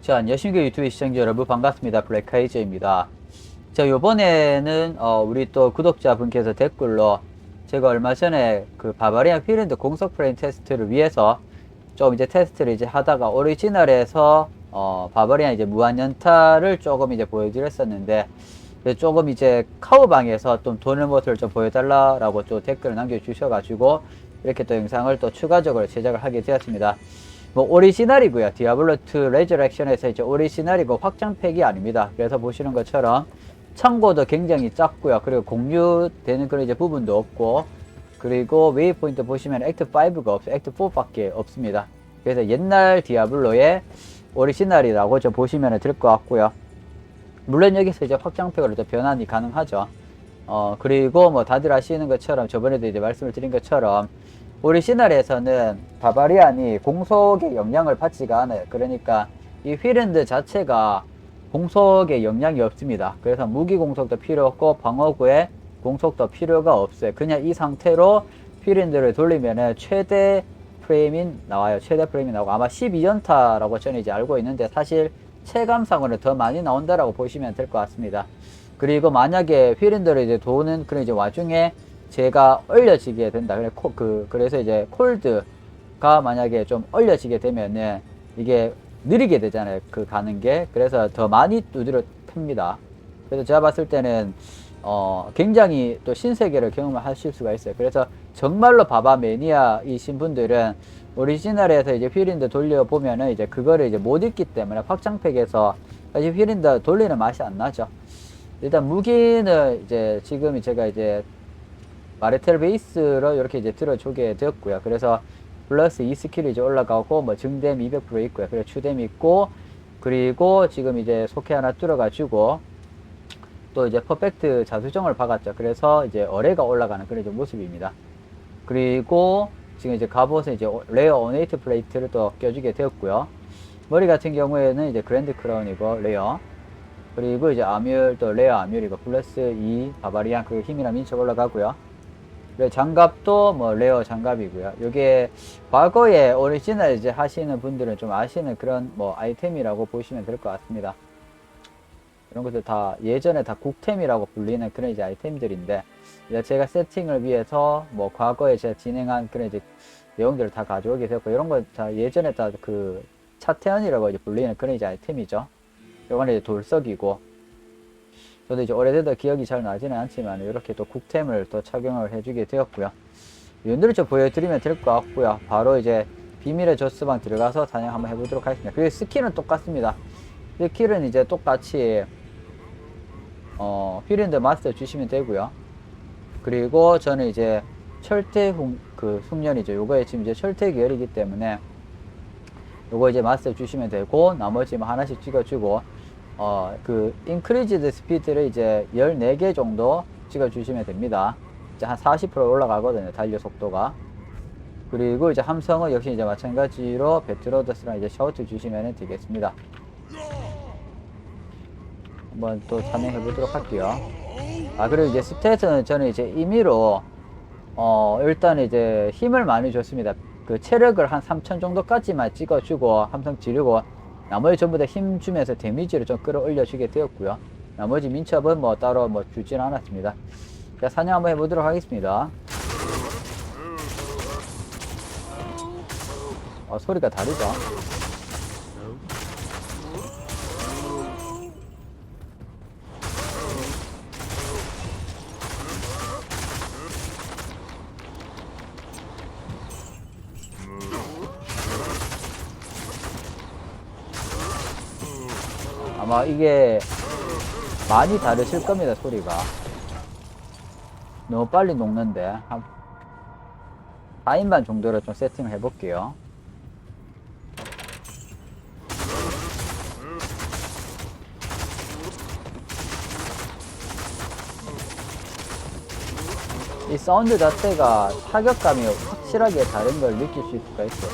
자, 안녕하십니까 유튜브 시청자 여러분 반갑습니다. 블랙하이저입니다. 자, 요번에는 어, 우리 또 구독자분께서 댓글로 제가 얼마 전에 그 바바리안 필랜드 공석 프레임 테스트를 위해서 좀 이제 테스트를 이제 하다가 오리지널에서 어, 바바리안 이제 무한연타를 조금 이제 보여드렸었는데 그 조금 이제 카우방에서 좀 도는 모습을 좀 보여달라라고 또 댓글을 남겨주셔가지고 이렇게 또 영상을 또 추가적으로 제작을 하게 되었습니다. 뭐 오리지널이고요. 디아블로 2 레저렉션에서 이제 오리지널이고 확장팩이 아닙니다. 그래서 보시는 것처럼 창고도 굉장히 작고요. 그리고 공유되는 그런 이제 부분도 없고 그리고 웨이포인트 보시면 액트 5가 없어요. 액트 4밖에 없습니다. 그래서 옛날 디아블로의 오리지널이라고 좀 보시면 될 것 같고요. 물론 여기서 이제 확장팩으로 또 변환이 가능하죠. 어, 그리고 뭐 다들 아시는 것처럼 저번에도 이제 말씀을 드린 것처럼 오리지널에서는 바바리안이 공속의 영향을 받지가 않아요. 그러니까 이 휠랜드 자체가 공속의 영향이 없습니다. 그래서 무기 공속도 필요 없고 방어구에 공속도 필요가 없어요. 그냥 이 상태로 휠랜드를 돌리면은 최대 프레임이 나와요. 최대 프레임이 나오고 아마 12연타라고 저는 이제 알고 있는데 사실 체감상으로 더 많이 나온다라고 보시면 될 것 같습니다. 그리고 만약에 휠랜드를 이제 도는 그런 이제 와중에 제가 얼려지게 된다. 그래 코, 그 그래서 이제 콜드가 만약에 좀 얼려지게 되면은 이게 느리게 되잖아요. 그 가는 게 그래서 더 많이 두드려 팹니다. 그래서 제가 봤을 때는 어 굉장히 또 신세계를 경험을 하실 수가 있어요. 그래서 정말로 바바 매니아이신 분들은 오리지널에서 이제 휠인드 돌려 보면은 이제 그거를 이제 못 읽기 때문에 확장팩에서 사실 휠인드 돌리는 맛이 안 나죠. 일단 무기는 이제 지금 제가 이제 마레텔 베이스로 이렇게 이제 들어주게 되었고요. 그래서 플러스 2 스킬이 이제 올라가고 뭐 증댐 200% 있고요. 그리고 추댐 있고 그리고 지금 이제 속해 하나 뚫어가지고 또 이제 퍼펙트 자수정을 박았죠. 그래서 이제 어뢰가 올라가는 그런 이제 모습입니다. 그리고 지금 이제 갑옷에 이제 레어 오네이트 플레이트를 또 껴주게 되었고요. 머리 같은 경우에는 이제 그랜드 크라운이고 레어 그리고 이제 아뮬 또 레어 아뮬이고 플러스 2 바바리안 그 힘이랑 민첩 올라가고요. 그리고 장갑도 뭐 레어 장갑이고요. 이게 과거에 오리지널 이제 하시는 분들은 좀 아시는 그런 뭐 아이템이라고 보시면 될 것 같습니다. 이런 것들 다 예전에 다 국템이라고 불리는 그런 이제 아이템들인데 제가 세팅을 위해서 뭐 과거에 제가 진행한 그런 이제 내용들을 다 가져오게 되었고 이런 거 다 예전에 다 그 차태현이라고 이제 불리는 그런 이제 아이템이죠. 요거는 이제 돌석이고 저도 이제 오래돼도 기억이 잘 나지는 않지만 이렇게 또 국템을 또 착용을 해주게 되었고요. 연들을 좀 보여드리면 될 것 같고요. 바로 이제 비밀의 조스방 들어가서 사냥 한번 해보도록 하겠습니다. 그리고 스킬은 똑같습니다. 스킬은 이제 똑같이 어, 휠인드 마스터 주시면 되고요. 그리고 저는 이제 철퇴 흉, 그 흉년이죠. 요거에 지금 이제 철퇴 계열이기 때문에 요거 이제 마스터 주시면 되고 나머지 뭐 하나씩 찍어주고 어, 그 인크리지드 스피드를 이제 14개 정도 찍어 주시면 됩니다. 이제 한 40% 올라가거든요. 달려 속도가. 그리고 이제 함성은 역시 이제 마찬가지로 배트로더스랑 이제 샤우트 주시면 되겠습니다. 한번 또 참여해 보도록 할게요. 아, 그리고 이제 스탯은 저는 이제 임의로, 어, 일단 이제 힘을 많이 줬습니다. 그 체력을 한3000 정도까지만 찍어주고, 함성 지르고, 나머지 전부 다 힘 주면서 데미지를 좀 끌어올려 주게 되었고요. 나머지 민첩은 뭐 따로 뭐 주진 않았습니다. 자, 사냥 한번 해보도록 하겠습니다. 어, 소리가 다르죠? 아마 이게 많이 다르실 겁니다, 소리가. 너무 빨리 녹는데. 한 4인반 정도로 좀 세팅을 해볼게요. 이 사운드 자체가 타격감이 확실하게 다른 걸 느낄 수가 있어요.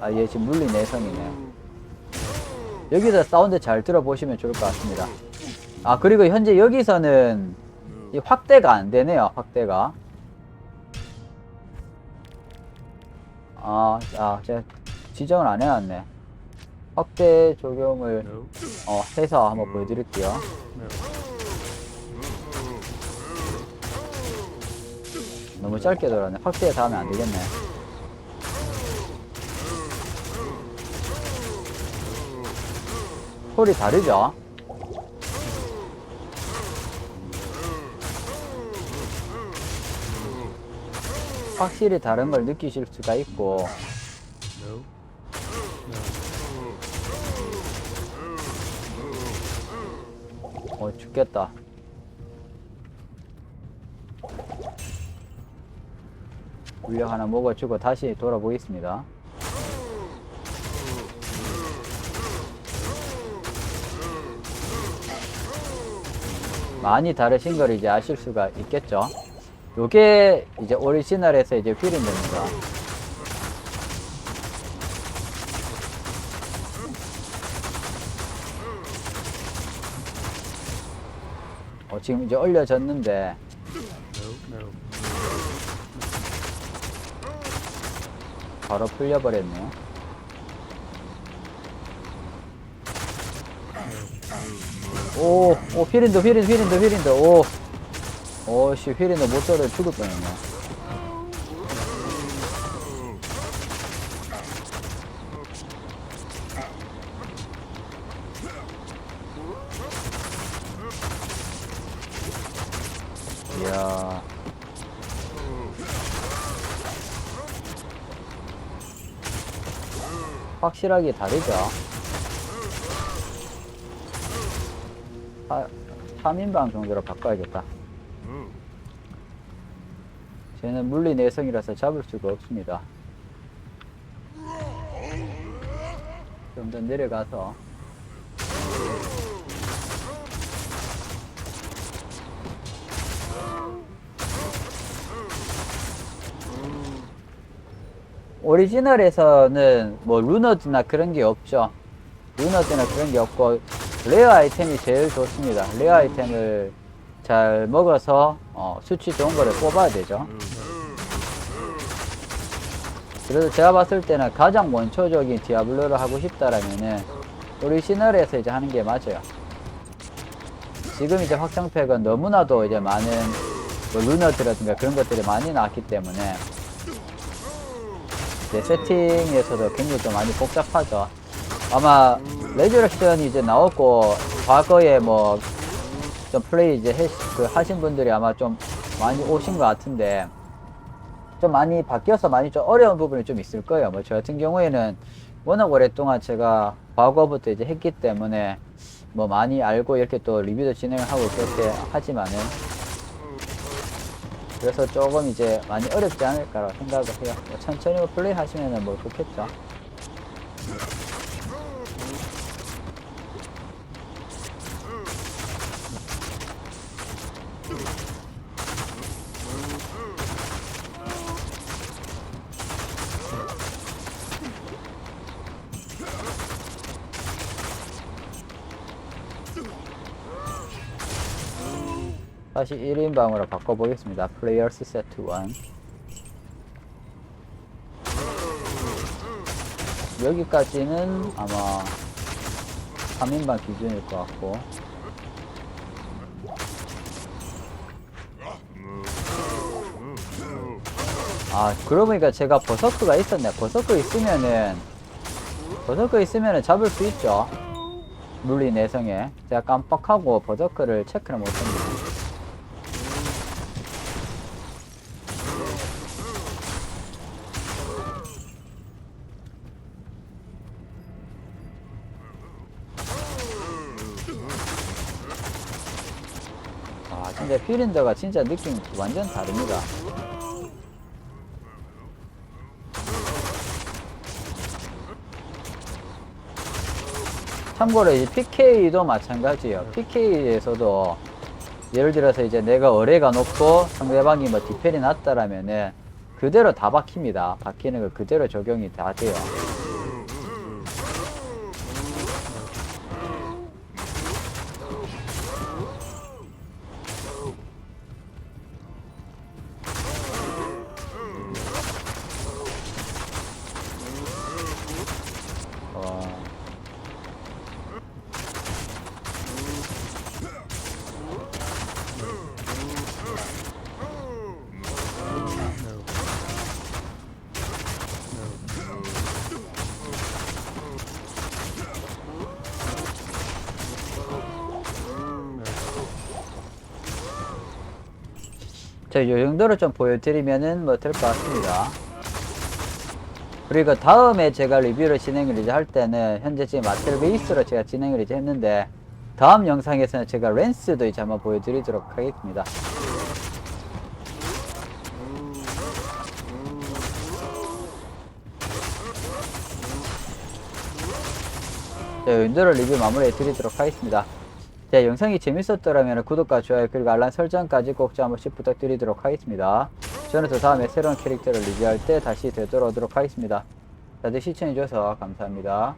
아, 얘 지금 물리 내성이네. 여기서 사운드 잘 들어보시면 좋을 것 같습니다. 아, 그리고 현재 여기서는 이 확대가 안 되네요, 확대가. 아, 아, 제가 지정을 안 해놨네. 확대 적용을. 어, 해서 한번 보여드릴게요. 너무 짧게 돌았네. 확대해서 하면 안 되겠네. 콜이 다르죠? 확실히 다른 걸 느끼실 수가 있고. 어 죽겠다 물량 하나 먹어주고 다시 돌아보겠습니다 많이 다르신 걸 이제 아실 수가 있겠죠 요게 이제 오리지널에서 이제 휠입니다 어, 지금 이제 올려졌는데. 바로 풀려버렸네요. 오, 오, 휘린드, 휘린드, 휘린드, 휘린드, 오. 오씨, 휘린드 못 들어 죽을 뻔했네. 이야. 확실하게 다르죠. 아, 3인방 정도로 바꿔야겠다. 쟤는 물리 내성이라서 잡을 수가 없습니다. 좀 더 내려가서 오리지널에서는 뭐 루너드나 그런 게 없죠. 루너드나 그런 게 없고 레어 아이템이 제일 좋습니다. 레어 아이템을 잘 먹어서 어, 수치 좋은 거를 뽑아야 되죠. 그래서 제가 봤을 때는 가장 원초적인 디아블로를 하고 싶다라면은 오리지널에서 이제 하는 게 맞아요. 지금 이제 확장팩은 너무나도 이제 많은 뭐 루너드라든가 그런 것들이 많이 나왔기 때문에 이제 세팅에서도 굉장히 좀 많이 복잡하죠. 아마 레저렉션이 이제 나왔고 과거에 뭐 좀 플레이 이제 해, 그 하신 분들이 아마 좀 많이 오신 것 같은데 좀 많이 바뀌어서 많이 좀 어려운 부분이 좀 있을 거예요. 뭐 저 같은 경우에는 워낙 오랫동안 제가 과거부터 이제 했기 때문에 뭐 많이 알고 이렇게 또 리뷰도 진행을 하고 그렇게 하지만은 그래서 조금 이제 많이 어렵지 않을까라고 생각을 해요. 뭐 천천히 뭐 플레이 하시면은 뭐 좋겠죠. 다시 1인방으로 바꿔보겠습니다. 플레이어스 세트 1. 여기까지는 아마 3인방 기준일 것 같고. 아 그러고 보니까 제가 버서크가 있었네. 버서크 있으면은 버서크 있으면은 잡을 수 있죠. 물리 내성에. 제가 깜빡하고 버서크를 체크를 못했는 근데 필린더가 진짜 느낌 완전 다릅니다. 참고로 이 PK도 마찬가지예요. PK에서도 예를 들어서 이제 내가 어뢰가 높고 상대방이 뭐 디펠이 낮다라면은 그대로 다 박힙니다. 박히는 거 그대로 적용이 다 돼요 자, 요 정도로 좀 보여드리면은 뭐 될 것 같습니다. 그리고 다음에 제가 리뷰를 진행을 이제 할 때는 현재 지금 마텔 베이스로 제가 진행을 이제 했는데 다음 영상에서는 제가 렌스도 이제 한번 보여드리도록 하겠습니다. 자, 윈도우 리뷰 마무리해 드리도록 하겠습니다. 자, 영상이 재밌었더라면 구독과 좋아요 그리고 알람 설정까지 꼭좀한 번씩 부탁드리도록 하겠습니다. 저는 또 다음에 새로운 캐릭터를 리뷰할 때 다시 되돌아오도록 하겠습니다. 다들 시청해주셔서 감사합니다.